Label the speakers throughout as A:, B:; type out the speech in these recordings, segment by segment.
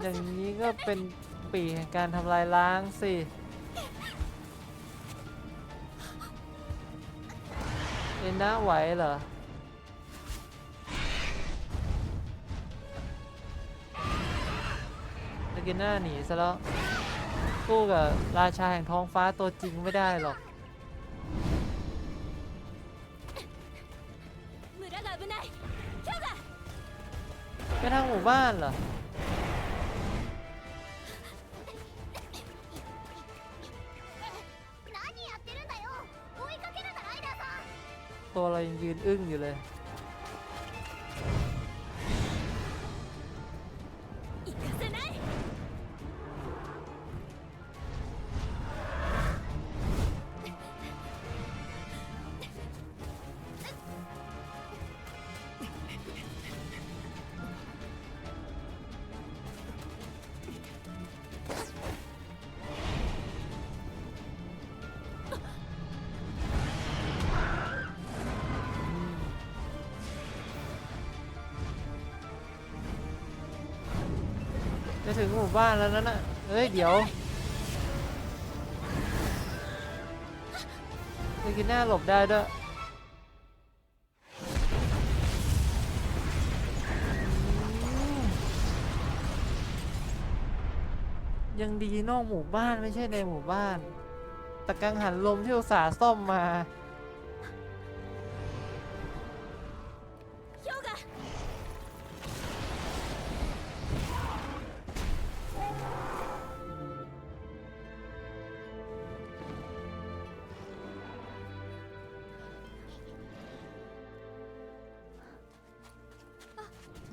A: อย่างนี้ก็เป็นปีแห่งการทำลายล้างสิ เอ็นน่าไหวเหรอ ตะกินหน้าหนีซะแล้วกู้กับราชาแห่งท้องฟ้าตัวจริงไม่ได้หรอก เป็นทางหมู่บ้านเหรอ ตัวเรายังยืนอึ้งอยู่เลย ถึงหมู่บ้านแล้วนั่นน่ะเอ้ย เดี๋ยวตะกินหน้าหลบได้ด้วยยังดีนอกหมู่บ้านไม่ใช่ในหมู่บ้าน แตะกังหันลมที่อุตส่าห์ซ่อมมา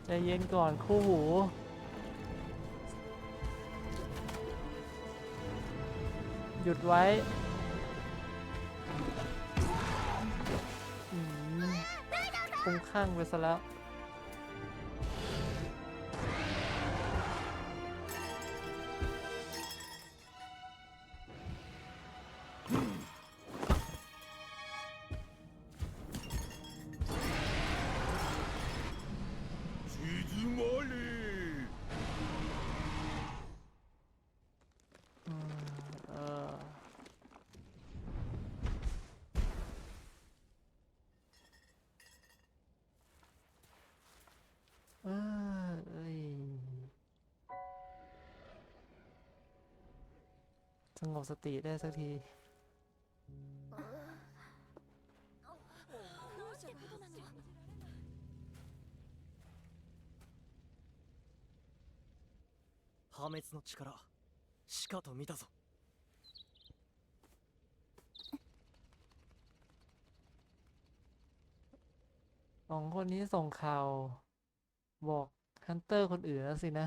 A: ใจเย็นก่อนคู่หู หยุดไว้คุ้มข้างไปซะแล้ว สงบสติได้สักที
B: どうしてことなの
C: 破滅の力しかと見たぞ
A: สองคนนี้ส่งข่าว บอกฮันเตอร์คนอื่นแล้วสินะ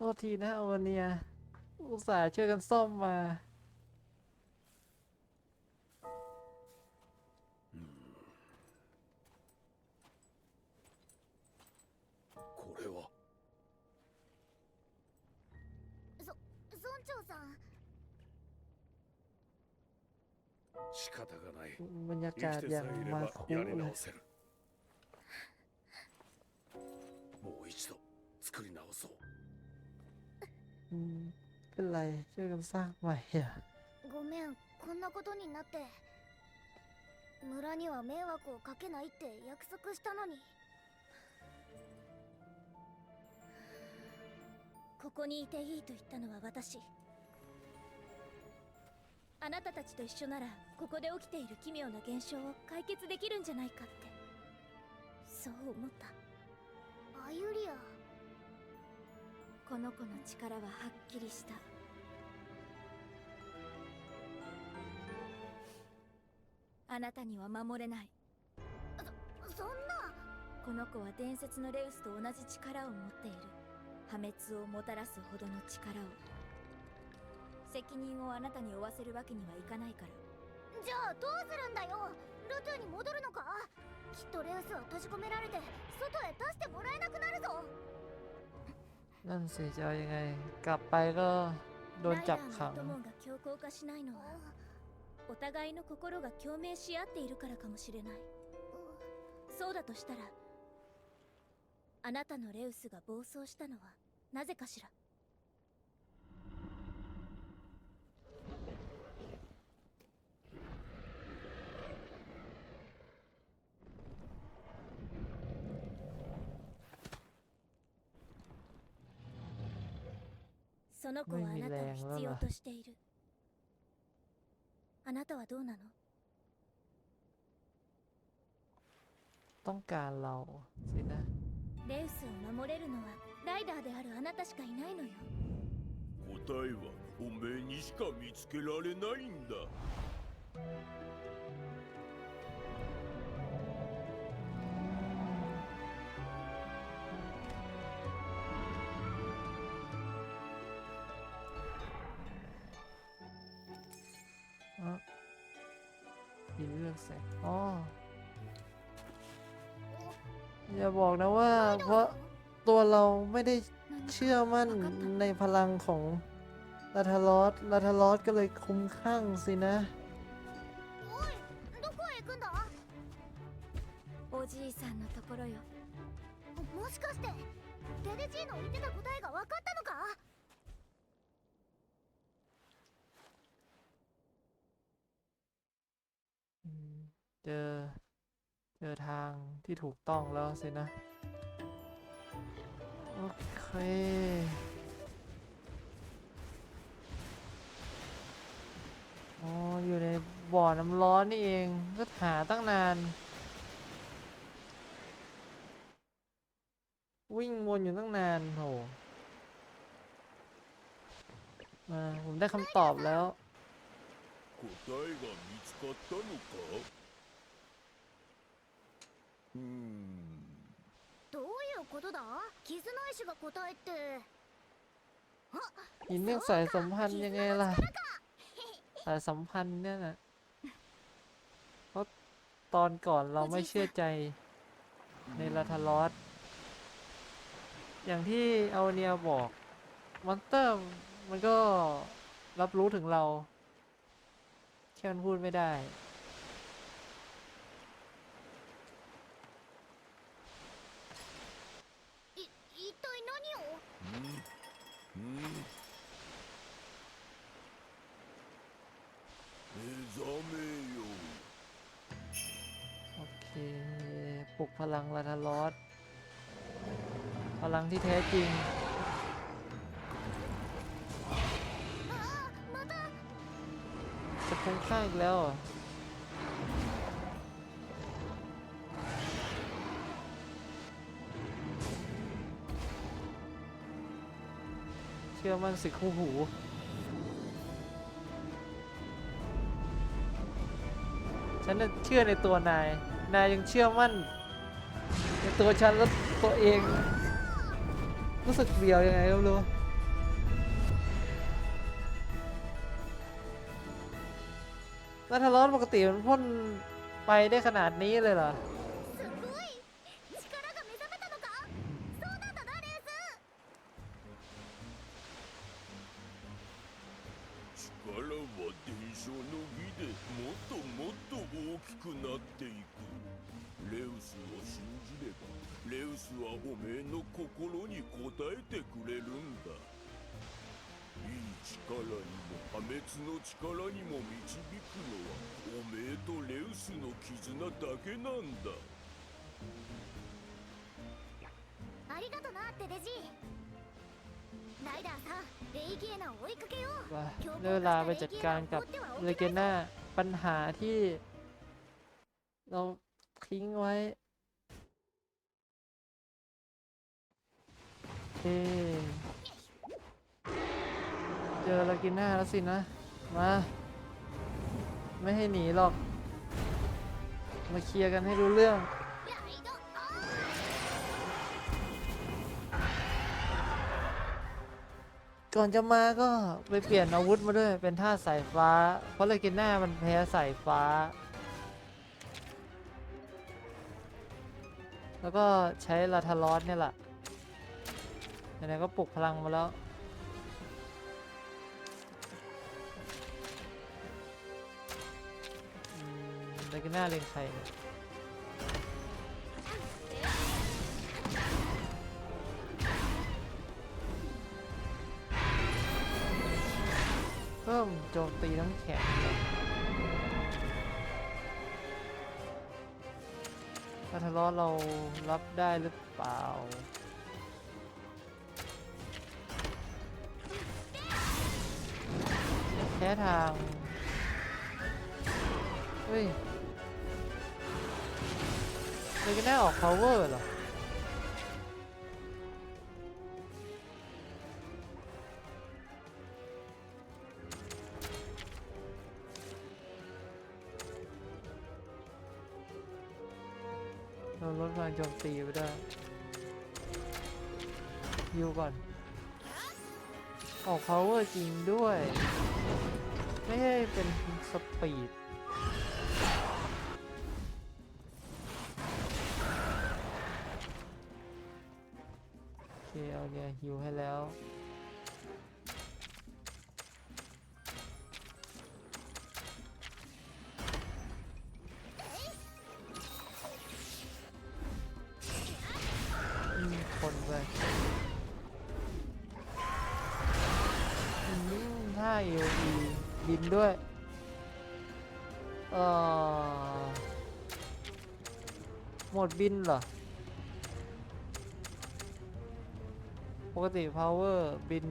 A: โทษทีนะโอเนีย อุตส่าห์ช่วยกันซ่อมมา
D: これは
B: 村長さん
D: 仕方がない
A: บรรยา
D: 生き
A: กาศ
D: て
A: อ
D: さ
A: ย่าง
D: えいれ
A: มา
D: ば
A: คุ
D: やり
A: เล
D: 直
A: ย
D: せるもう一度作り直そう
A: อืมเป็นไร ช่วยกันสร้างใหม่อะ
B: ごめんこんなことになって村には迷惑をかけないって約束したのにここにいていいと言ったのは私あなたたちと一緒ならここで起きている奇妙な現象を解決できるんじゃないかってそう思ったアユリア この子の力ははっきりした。あなたには守れない。そそんな。この子は伝説のレウスと同じ力を持っている。破滅をもたらすほどの力を。責任をあなたに負わせるわけにはいかないから。じゃあどうするんだよ。ルトゥに戻るのか。きっとレウスは閉じ込められて外へ出してもらえなくなるぞ。
A: นั่นสิจะเอายังไง กลับไปก็โดนจับขัง
B: ライダーのお供が強硬化しないのはお互いの心が共鳴し合っているからかもしれないそうだとしたらあなたのレウスが暴走したのはなぜかしら その子はあなたを必要としているあなたはどうなの
A: ต้องการเราสินะ
B: レウスを守れるのはライダーであるあなたしかいないのよ
D: 答えはおめえにしか見つけられないんだ
A: แสงอ๋อ อย่าบอกนะว่า เพราะตัวเราไม่ได้เชื่อมั่นในพลังของลาทารอสลาทารอสก็เลยคุ้มข้างสินะ
B: おいどこへ行くんだおじいさんのところよもしかしてデデジーの言ってた答えが分かったのか
A: เจอ เจอทางที่ถูกต้องแล้วสินะ โอเค อ๋อ อยู่ในบ่อน้ำร้อนนี่เอง ก็หาตั้งนาน วิ่งวนอยู่ตั้งนานโหมาผมได้คำตอบแล้ว
D: 答えが見つかったのか うーん
B: どういうことだ絆石が答えってあ
A: หินเรื่องสายสัมพันธ์ยังไงล่ะ สายสัมพันธ์เนี่ยนะเพราะตอนก่อนเราไม่เชื่อใจในลาทารอส อย่างที่เอาเนียบอก มอนเตอร์มันก็รับรู้ถึงเราแค่มันพูดไม่ได้ ลุกพลังลาทลอสพลังที่แท้จริง จะคุ้มค่าอีกแล้วเชื่อมั่นสิคู่หูฉันเชื่อในตัวนาย นายยังเชื่อมั่น ตัวฉันและตัวเอง รู้สึกเดียวยังไงก็ไม่รู้แล้วทะเลาะปกติมันพ่นไปได้ขนาดนี้เลยเหรอ
D: 絆だけなんだ
B: ありがとなテデジライダーさんレイギエナを追いかけよう
A: ว่าได้เวลาไปจัดการกับเลเกน่าปัญหาที่ เราทิ้งไว้เอ๊ะ อลากิน่าแล้วสินะ มา ไม่ให้หนีหรอก มาเคลียร์กันให้รู้เรื่อง ก่อนจะมาก็ไปเปลี่ยนอาวุธมาด้วยเป็นท่าสายฟ้า เพราะเลกิน่ามันแพ้สายฟ้า แล้วก็ใช้ลาทารอสเนี่ยแหละไหนๆก็ปลุกพลังมาแล้ว มลากิน่าเลงใครเนี่ยเพิ่มโจมตีน้ำแข็งถ้าทะเลาะเรารับได้หรือเปล่าแค่ทาง เฮ้ย เลยก็ได้ออก power เหรอ เราลดพลังโจมตีไปได้ยูก่อน ออก power จริงด้วย ไม่ใช่เป็นสปีด ฮิวให้แล้ว คนไปอืมท่าเอลีบินด้วย เออหมดบินเหรอ กติ power บิน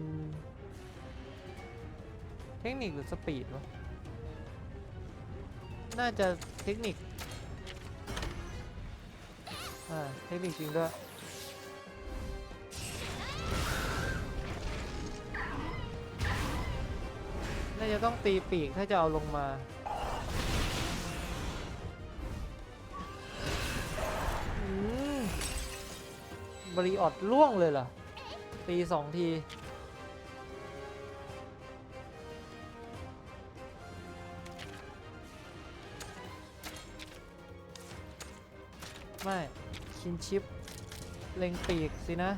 A: เทคนิคหรือสปีดวะ น่าจะเทคนิค อ่า เทคนิคจริงด้วยน่าจะต้องตีปีกถ้าจะเอาลงมาอืมบริออดล่วงเลยเหรอ ตีสองทีไม่ ชินชิป เล็งปีกสินะ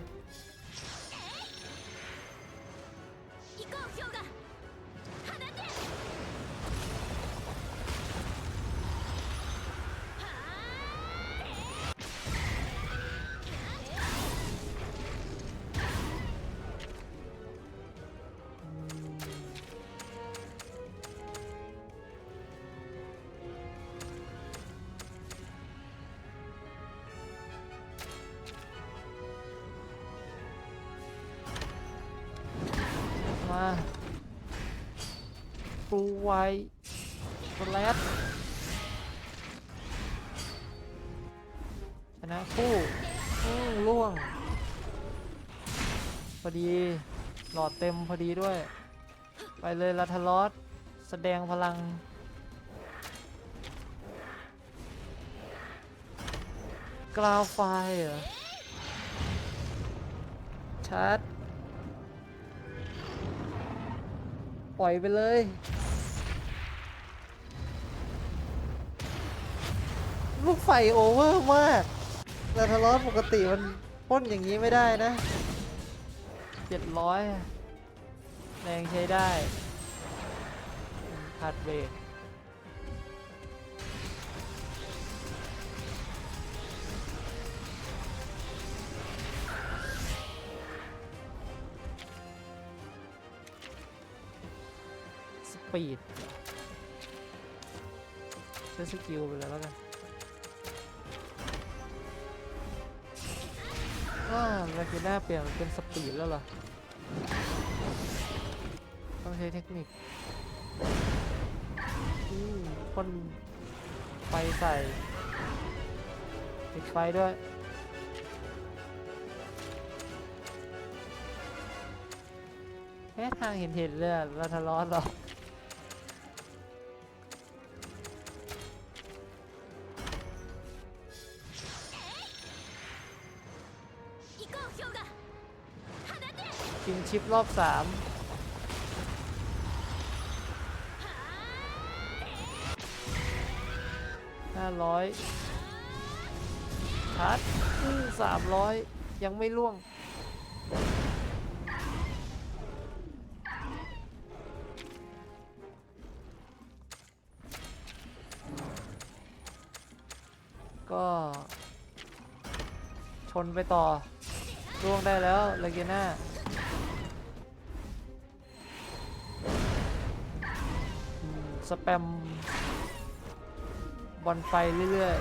A: วสแลดชนะคู่ล่วง พอดีหลอดเต็มพอดีด้วย ไปเลยลาทารอสแสดงพลัง กราวไฟเหรอชาร์จปล่อยไปเลยูกไฟโอเวอร์มากแต่ทะเลาะปกติมันพ่นอย่างนี้ไม่ได้นะเจ็ดร้อยแรงใช้ได้ขาดเบรกสปีดใช้สกิลไปเลยแล้วกัน ว่าลากิน่าเปลี่ยนเป็นสปีดแล้วเหรอ ต้องใช้เทคนิคอืมพ่นไฟใส่ติดไฟด้วย แค่ทางเห็นเห็นเลยอะเราทะเลาะหรอ ชิปรอบสามห้าร้อยชัดสามร้อยยังไม่ล่วง ก็ชนไปต่อล่วงได้แล้วเลเกน่า สแปมบอลไฟเรื่อย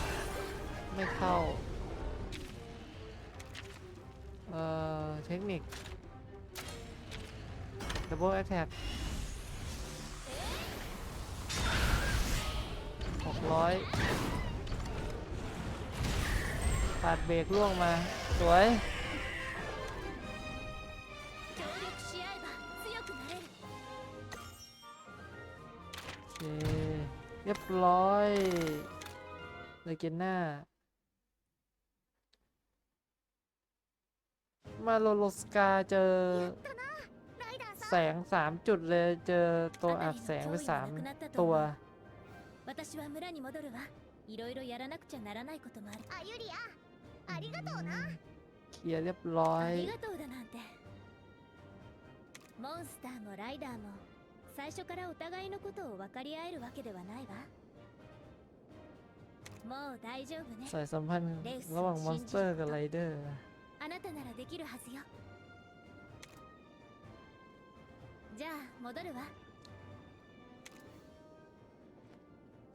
A: ๆ ไม่เข้า เอ่อ เทคนิค Double Attack หกร้อยปาดเบรกล่วงมา สวย เคเรียบร้อยเลยเกนหน้า มาโลโลสกาเจอ แสงสามจุดเลยเจอตัวอับแสงไปสามตัว
B: いろいろやらなくちゃならないこともあるあゆりやありがとうな
A: เคลียร์เรียบร้อย
B: ありがとうだなんてモンスターもライダーも最初からお互いのことを分かり合えるわけではないわもう大丈夫ね
A: สายสัมพันธ์ระหว่างมอนสเตอร์กับไรเดอร์
B: あなたならできるはずよじゃあ戻るわ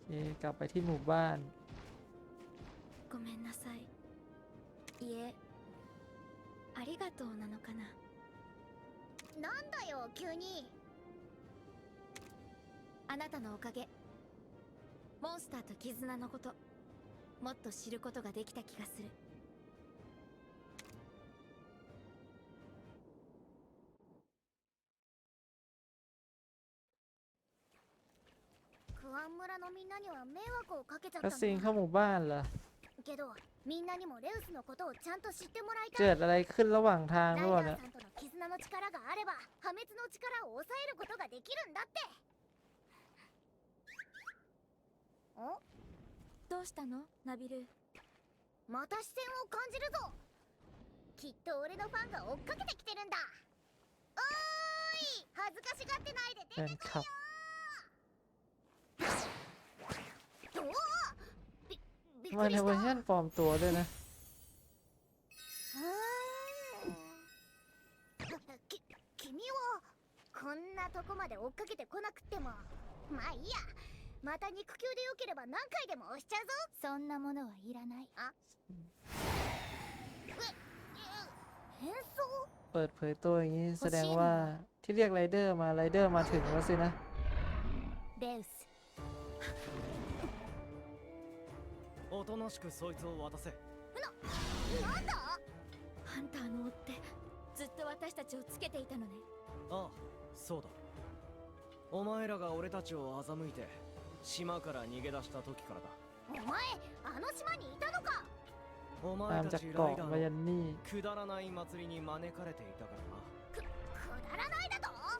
A: โอเคกลับไปที่หมู่บ้าน
B: ごめんなさいいえありがとうなのかななんだよ急に あなたのおかげモンスターと絆のこともっと知ることができた気がするクワン村のみんなには迷惑をかけちゃっ
A: ก็
B: たん
A: ซีน
B: だ
A: เข้าหมู่บ้านเหรอ
B: けどみんなにもレウスのことをちゃんと知ってもらいたい
A: เกิดอะไรขึ้นระหว่างทาง
B: ライ
A: ด้วย
B: ダ
A: เนี่ย
B: ーさんとの絆の力があれば破滅の力を抑えることができるんだって おどうしたのナビルまた視線を感じるぞきっと俺のファンが追っかけてきてるんだおーい恥ずかしがってないで
A: แฟนคลับ
B: おおびびっ
A: มา
B: くり
A: ใน
B: し
A: เวอร์ชั
B: た
A: นปลอมตัวด้วยนะ
B: き君はこんなとこまで追っかけてこなくってもまあいいや また肉球でよければ何回でも押しちゃうぞそんなものはいらないあええ変装
A: เปิดเผยตัวอย่างนี้แสดงว่าที่เรียกไรเดอร์มาไรเดอร์มาถึงแล้วสินะ
B: レウス
C: おとなしくそいつを渡せ
B: なんだハンターの追ってずっと私たちをつけていたのね
C: ああそうだお前らが俺たちを欺いて 島から逃げ出した時からだ
B: お前あの島にいたのか
C: お
A: ตา
C: 前
A: ม
C: た
A: จาก
C: ちライ
A: เกาะ
C: ダー
A: มายั
C: の
A: นนี่
C: くだらない祭りに招かれていたから
B: くだらないだと
C: な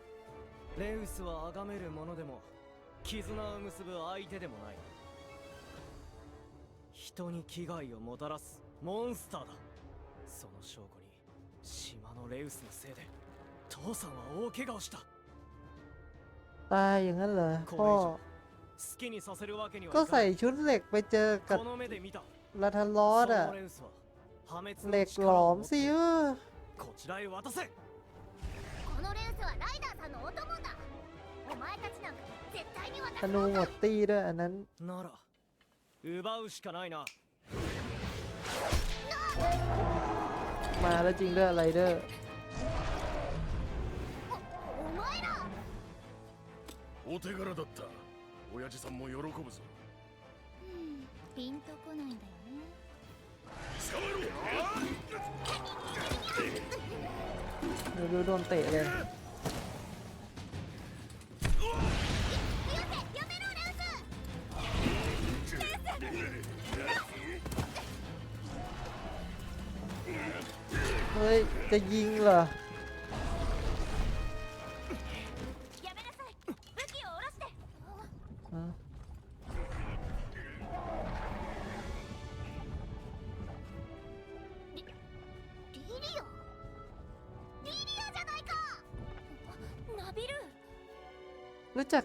C: レウスは崇める者でも絆を結ぶ相手でもない人に危害をもたらすモンスターだその証拠に島のレウスのせいで父さんは大怪我をした
A: ตายอย่างนั้นเหรอ
C: こ
A: พ่อ
C: れ以上好きにさせるわけにはい
A: ก็
C: かな
A: ใส่
C: い
A: ชุดเหล็กไปเจอกับ
C: この目で見た
A: ลาทาลอ
C: そ
A: สอะ
C: のレウスは破滅
A: เหล็
C: の
A: กหล
C: 力
A: อ
C: を
A: ม
C: 持っ
A: สิ
C: て
A: เออ
C: こちらへ渡せ
B: このレウスはライダーさんのお供だお前たちなんかに絶対に渡
A: ธ
B: す
A: นูหมดตีด้วยอันนั้น
C: なら奪うしかないな
A: มาแล้วจริงด้วยไรเดอร์
B: おお前ら
D: お手柄だった 親父さんも喜ぶぞ
B: ピンとこないんだよね
D: 捕まえろ
A: โอ้ ไม่รู้โดนเตะเลย
E: やめろレウス
A: เฮ้ย จะยิงเหรอ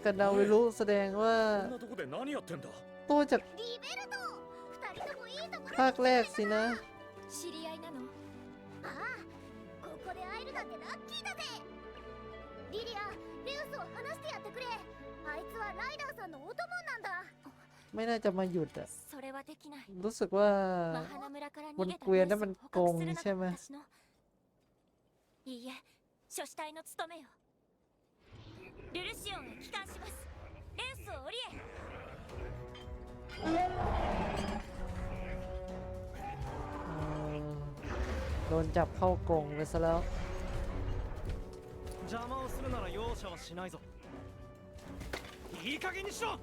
A: กกับนาวิรุแสดงว่า
D: こんなとこで何やってんだ
A: โตจาก
E: リベルト二人ともいいところ
A: ภาคแรกสินะ
E: 知り合いなのああここで会えるなんてラッキーだぜリリアレウスを話してやってくれあいつはライダーさんのお供なんだ
A: ไม่น่าจะมาหยุดอะ
E: それはできない
A: รู้สึกว่า
E: マハナ村から
A: บน
E: 逃げた
A: เกวียนนั้น
E: レ
A: มั
E: ウ
A: น
E: スを
A: โก
E: 捕
A: ง
E: 獲するの
A: ใช่ไหม
E: が私のいいえ諸子隊の務めよ ルルシオンへ帰還しますレウスを降りえ
A: เอ่อโดนจับเข้ากรงไปซะแล้ว
C: 邪魔をするなら容赦はしないぞいい加減にしろ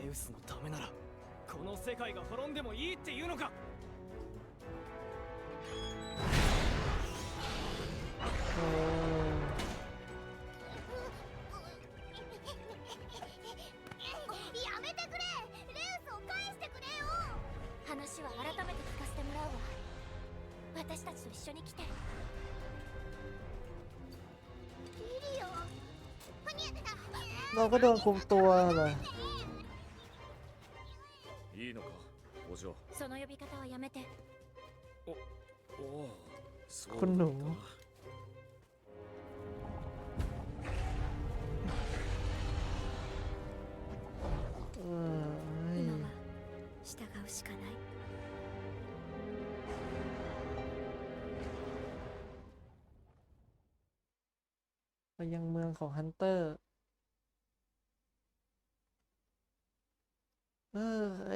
C: レウスのためならこの世界が滅んでもいいっていうのか
A: เอ
E: 私たちと一緒に来てリリオ
A: เราก็โดนคุมตัวเหรอ
D: いいのかお嬢
E: その呼び方はやめて
D: おおそう
A: こんなの
D: だったな
A: เ ไปยังเมืองของฮันเตอร์ เออ ไอ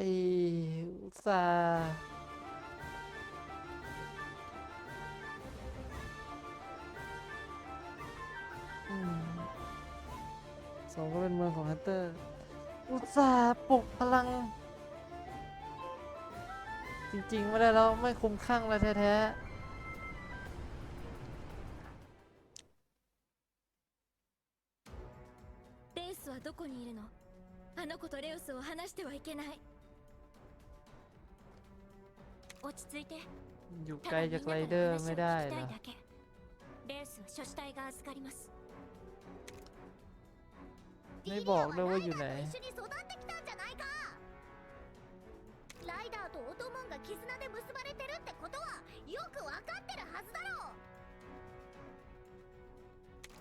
A: อุตสาห์อืมสองก็เป็นเมืองของฮันเตอร์ อุตส่าห์ปลุกพลัง จริง ๆ ไม่ได้แล้ว ไม่คุ้มข้างแล้วแท้ ๆ
E: スを離してはいけない落ち着いて
A: อยู่
E: た
A: ไกล
E: だみん
A: จาก
E: な
A: ไร
E: か
A: เดอ
E: ら
A: ร์
E: 話を
A: ไม่
E: 聞き
A: ได้
E: たい
A: นะ
E: だけレウスは諸子隊が預かります
A: ไม่บอกด้วยว่าอยู่ไหน
E: 一緒に育ってきたんじゃないかライダーとオトモンが絆で結ばれてるってことはよくわかってるはずだろう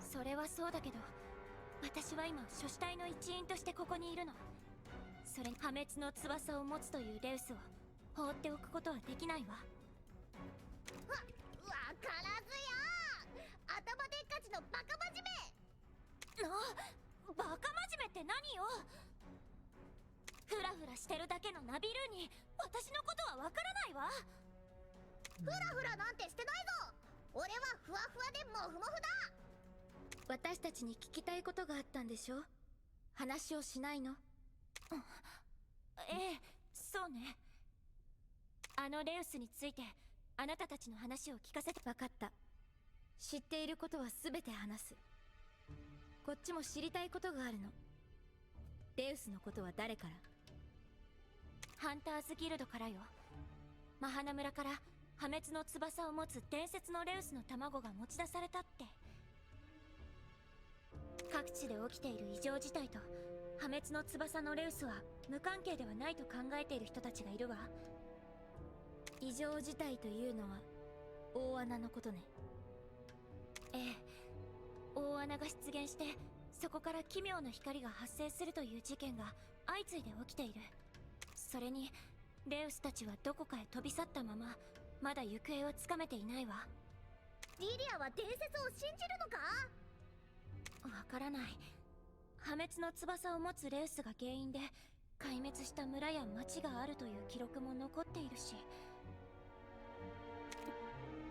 E: それはそうだけど私は今諸子隊の一員としてここにいるの それに破滅の翼を持つというレウスを放っておくことはできないわ。わわからずや頭でっかちのバカ真面目。なバカ真面目って何よ。フラフラしてるだけのナビルーに私のことはわからないわ。フラフラなんてしてないぞ。俺はふわふわでモフモフだ。私たちに聞きたいことがあったんでしょ？話をしないの？ええそうね。あのレウスについてあなたたちの話を聞かせて分かった。知っていることは全て話す。こっちも知りたいことがあるの。レウスのことは誰から？ハンターズギルドからよ。マハナ村から破滅の翼を持つ伝説のレウスの卵が持ち出されたって。各地で起きている異常事態と破滅の翼のレウスは無関係ではないと考えている人たちがいるわ。異常事態というのは大穴のことね。ええ。大穴が出現してそこから奇妙な光が発生するという事件が相次いで起きている。それにレウスたちはどこかへ飛び去ったまままだ行方をつかめていないわ。リリアは伝説を信じるのか？わからない破滅の翼を持つレウスが原因で壊滅した村や町があるという記録も残っているし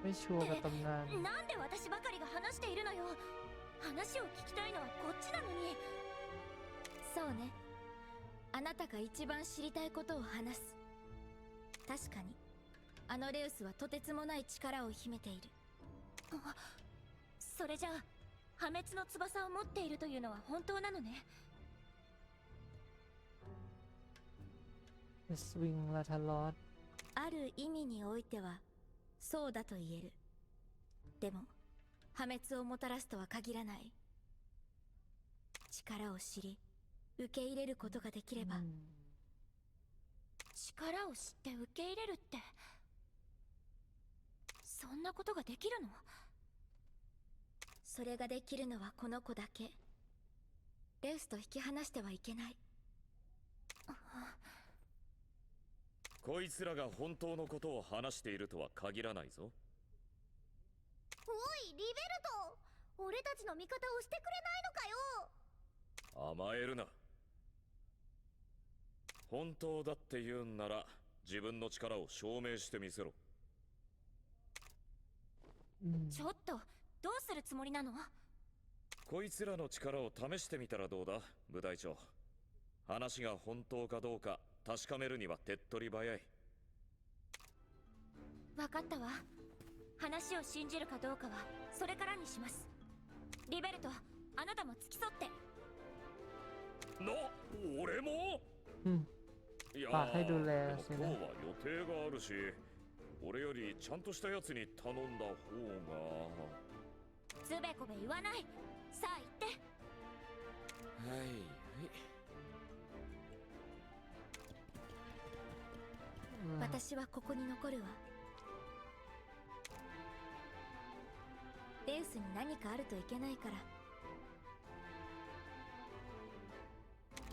A: ไม่ชัวร์กับตำนาน
B: なんで私ばかりが話しているのよ話を聞きたいのはこっちなのにそうねあなたが一番知りたいことを話す確かにあのレウスはとてつもない力を秘めているそれじゃあ 破滅の翼を持っているというのは本当なのね。ある意味においてはそうだと言える。でも破滅をもたらすとは限らない。力を知り受け入れることができれば、力を知って受け入れるってそんなことができるの？それができるのはこの子だけ。レウスと引き離してはいけない。
D: こいつらが本当のことを話しているとは限らないぞ。
F: おいリベルト！俺たちの味方をしてくれないのかよ！
D: 甘えるな。本当だって言うんなら自分の力を証明してみせろ。
B: ちょっとどうするつもりなの？
D: こいつらの力を試してみたらどうだ？部隊長。話が本当かどうか確かめるには手っ取り早い。
B: 分かったわ。話を信じるかどうかはそれからにします。リベルトあなたも付き添って。
D: な俺も？
A: อืม
D: いや
A: あはいどれ
D: でも今日は予定があるし俺よりちゃんとしたやつに頼んだ方が
B: つべこべ言わないさあ行って
D: はいはい
A: อืม
B: 私はここに残るわレウスに何かあるといけないから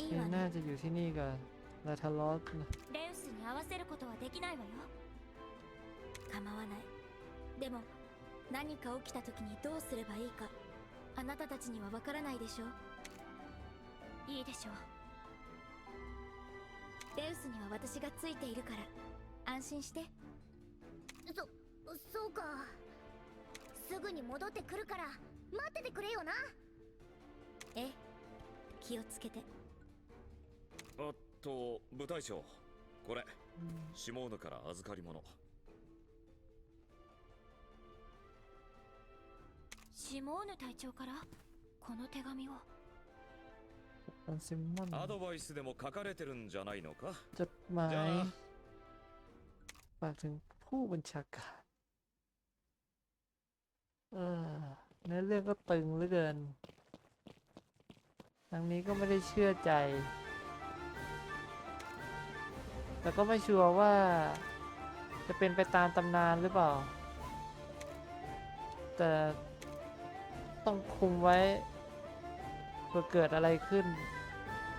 B: いいわ
A: น่า
B: ね
A: จะอยู่ที่นี่กับลาทาลอสนะ
B: レウスに合わせることはできないわよ構わないでも 何か起きた時にどうすればいいかあなたたちにはわからないでしょいいでしょう。レウスには私がついているから安心して。
F: そそうか。すぐに戻ってくるから待っててくれよな。
B: ええ気をつけて。
D: あと部隊長。これ
A: อืม
D: シモーヌから預かり物
B: シモーヌ隊長からこの手紙を
A: อันซิมมอน
D: アドバイスでも書かれてるんじゃないのか
A: จดหมา
D: じゃ
A: ย
D: あ
A: ฝากถึงผู้บัญชาการเออเนื้อเรื่องก็ตึงเหลือเกินทางนี้ก็ไม่ได้เชื่อใจ แต่ก็ไม่ชัวร์ว่า จะเป็นไปตามตำนานหรือเปล่า แต่ ต้องคุมไว้เผื่อเกิดอะไรขึ้น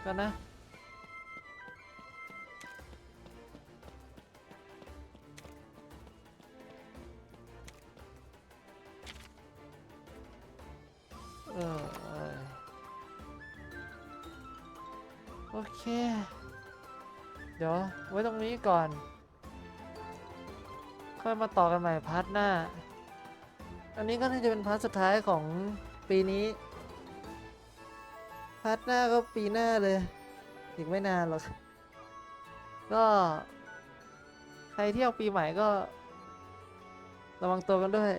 A: ก็นะ เออเออโอเค เดี๋ยว ไว้ตรงนี้ก่อน ค่อยมาต่อกันใหม่พาร์ทหน้า อันนี้ก็น่าจะเป็นพาร์ทสุดท้ายของปีนี้ พาร์ทหน้าก็ปีหน้าเลย อีกไม่นานหรอก ก็ ใครเที่ยวปีใหม่ก็ ระวังตัวกันด้วย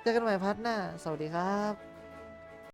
A: เจอกันใหม่พาร์ทหน้า สวัสดีครับ